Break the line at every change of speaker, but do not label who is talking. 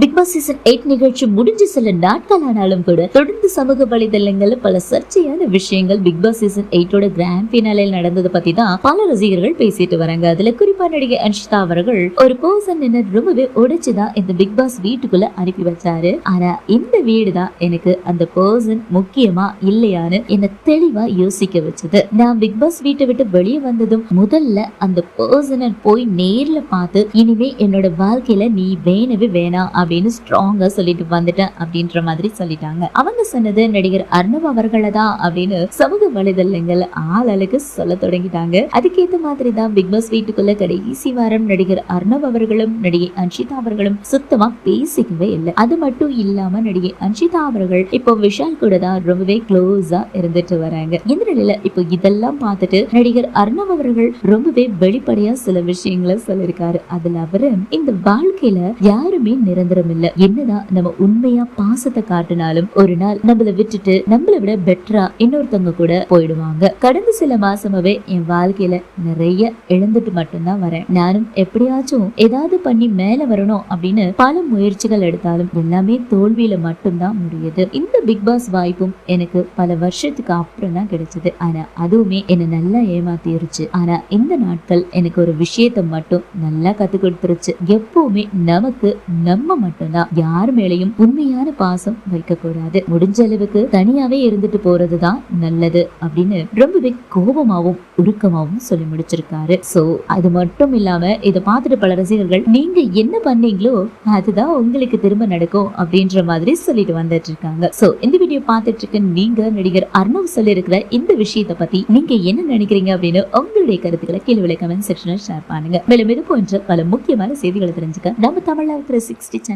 Big Boss season eight நிகழ்ச்சி முடிஞ்சு சில நாட்கள் ஆனாலும் கூட தொடர்ந்து சமூக வலைதளங்கள்ல பல சர்ச்சையான விஷயங்கள் பிக் பாஸ் சீசன் எயிட்டோட கிராண்ட் பினாலில் நடந்ததை பத்தி தான் பல ரசிகர்கள் பேசிட்டு வராங்க. அதுல குறிப்பா நடிகை அன்ஷிதா அவர்கள் ஒரு பர்சன் என்ன ரொம்பவே உடைச்சுதான் இந்த பிக் பாஸ் வீட்டுக்குள்ள அனுப்பி வச்சாரு. ஆனா இந்த வீடு தான் எனக்கு அந்த பர்சன் முக்கியமா இல்லையான்னு என்ன தெளிவா யோசிக்க வச்சது. நான் பிக் பாஸ் வீட்டை விட்டு வெளியே வந்ததும் முதல்ல அந்த பர்சனை போய் நேர்ல பார்த்து இனிமே என்னோட வாழ்க்கையில நீ வேணவே வேணாம் அப்படின்னு ஸ்ட்ராங்கா சொல்லிட்டு வந்துட்டேன் அப்படின்ற மாதிரி சொல்லிட்டாங்க. அவங்க சொன்னது நடிகர் அர்ணவ் அவர்களை தான் அப்படின்னு சமூக வலைதளங்கள் ஆளாளுக்கு சொல்ல தொடங்கிட்டாங்க. அதுக்கேத்த மாதிரி தான் பிக் பாஸ் வீட்டுக்குள்ள கடைசி வாரம் நடிகர் அர்ணவ் அவர்களும் நடிகை அன்ஷிதா அவர்களும் சுத்தமா பேசிக்கவே இல்லை. அது மட்டும் இல்லாம நடிகை அன்ஷிதா அவர்கள் இப்போ விஷால் கூட தான் ரொம்பவே க்ளோஸா இருந்துட்டு வராங்க. இந்த நிலையில இப்போ இதெல்லாம் பார்த்துட்டு நடிகர் அர்ணவ் அவர்கள் ரொம்பவே வெளிப்படையா சில விஷயங்களை சொல்லியிருக்காரு. அதுல அவரு இந்த வாழ்க்கையில யாருமே நிரந்தரம் இல்ல என்னதான் நம்ம உண்மையா பாசத்தை காட்டினாலும் ஒரு நாள் நம்மள விட்டுட்டு நம்மளை விட பெட்டரா இன்னொருத்தவங்க கூட போயிடுவாங்க. கடந்த சில மாசமாவே என் வாழ்க்கையில நிறைய இழந்துட்டு மட்டும்தான் வரேன். நானும் எப்படியாச்சும் ஏதாவது பண்ணி மேல வரணும் அப்படின்னு பல முயற்சிகள் எடுத்தாலும் எல்லாமே தோல்வியில மட்டும்தான் முடியுது. இந்த பிக் பாஸ் வாய்ப்பும் எனக்கு பல வருஷத்துக்கு அப்புறம் தான் கிடைச்சது. ஆனா அதுவுமே என்ன நல்லா ஏமாத்திருச்சு. ஆனா இந்த நாட்கள் எனக்கு ஒரு விஷயத்த மட்டும் நல்லா கத்து கொடுத்துருச்சு. எப்பவுமே நமக்கு நம்ம மட்டும்தான். யார் மேலையும் உண்மையான பாசம் வைக்க கூடாது முடிஞ்ச அளவுக்கு தனியாவே இருந்துட்டு போறதுதான் நல்லது அப்படின்னு ரொம்பவே கோபமாவும் உருக்கமாவும் சொல்லி முடிச்சிருக்காரு. சோ அது மட்டும் இல்லாம இதை பார்த்துட்டு பல ரசிகர்கள் நீங்க என்ன பண்ணீங்களோ அதுதான் உங்களுக்கு திரும்ப நடக்கும் அப்படின்ற மாதிரி சொல்லிட்டு வந்துட்டு இருக்காங்க. சோ இந்த வீடியோ பார்த்துட்டு இருக்க நீங்க நடிகர் அர்ணவ் சொல்லி இருக்கிற இந்த விஷயத்தை பத்தி நீங்க என்ன நினைக்கிறீங்க அப்படின்னு உங்களுடைய கருத்துக்களை கீழே விலை கமெண்ட் ஷேர் பண்ணுங்க. மேலும் இது போன்ற பல முக்கியமான செய்திகளை தெரிஞ்சுக்க நம்ம தமிழ்ல இருக்கிற சிக்ஸ்டி சேனல்